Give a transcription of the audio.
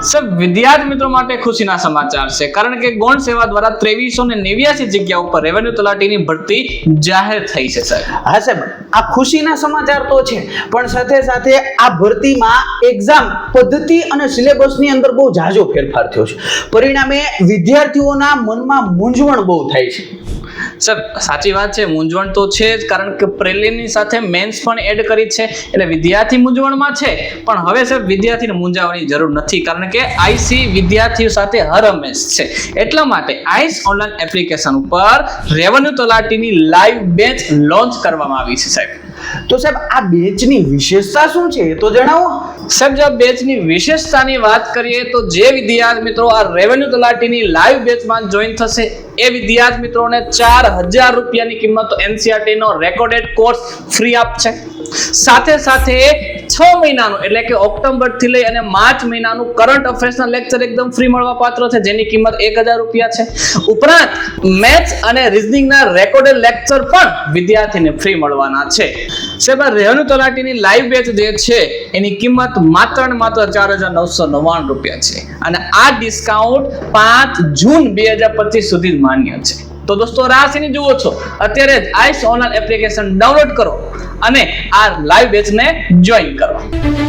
Sir, વિદ્યાર્થી મિત્રો માટે ખુશીના સમાચાર છે. કારણ કે ગૌણ સેવા દ્વારા ત્રેવીસો ને નેવ્યાસી જગ્યા ઉપર રેવન્યુ તલાટીની ભરતી જાહેર થઈ છે, સર. હા, સાહેબ, આ ખુશીના સમાચાર તો છે, પણ સાથે સાથે આ ભરતીમાં એક્ઝામ પદ્ધતિ અને સિલેબસની અંદર બહુ ઝાઝો ફેરફાર થયો છે. પરિણામે વિદ્યાર્થીઓના મનમાં મૂંઝવણ બહુ થાય છે. સર સાચી વાત છે, મૂંઝવણ તો છે જ, કારણ કે પ્રિલિમની સાથે મેન્સ પણ એડ કરી છે, એટલે વિદ્યાર્થી મૂંઝવણમાં છે, પણ હવે સર વિદ્યાર્થીને મૂંઝાવવાની જરૂર નથી, કારણ કે આઈસી વિદ્યાર્થીઓ સાથે હર હંમેશ છે. એટલા માટે આઈસ ઓનલાઈન એપ્લિકેશન ઉપર રેવન્યુ તલાટીની લાઈવ બેચ લોન્ચ કરવામાં આવી છે, સાહેબ. તો સાહેબ, આ બેચની વિશેષતા શું છે તો જણાવો. સાહેબ, જો બેચની વિશેષતાની વાત કરીએ તો જે વિદ્યાર્થી મિત્રો આ રેવન્યુ તલાટીની લાઈવ બેચમાં જોઈન થશે, એ વિદ્યાર્થી મિત્રોને ચાર હજાર રૂપિયાની કિંમત એનસીઆરટી નો રેકોર્ડેડ કોર્સ ફ્રી આપશે. સાથે સાથે છ મહિનાનું, એટલે કે ઓક્ટોબરથી લઈ અને માર્ચ મહિનાનું કરંટ અફેર્સના લેક્ચર એકદમ ફ્રી મળવા પાત્ર છે, જેની કિંમત એક હજાર રૂપિયા છે. ઉપરાંત મેથ્સ અને રિઝનિંગના રેકોર્ડેડ લેક્ચર પણ વિદ્યાર્થીને ફ્રી મળવાના છે. સાહેબ આ રેવન્યુ તલાટીની લાઈવ બેચ જે છે, એની કિંમત માત્ર ને માત્ર ચાર હજાર નવસો નવ્વાણું રૂપિયા છે. અને આ ડિસ્કાઉન્ટ પાંચ જૂન બે હજાર પચીસ સુધી માન્ય છે. તો દોસ્તો રાશિની જુઓ છો. અત્યારે જ આઈસ ઓનલાઈન એપ્લિકેશન ડાઉનલોડ કરો અને આ લાઈવ બેચને જોઈન કરો.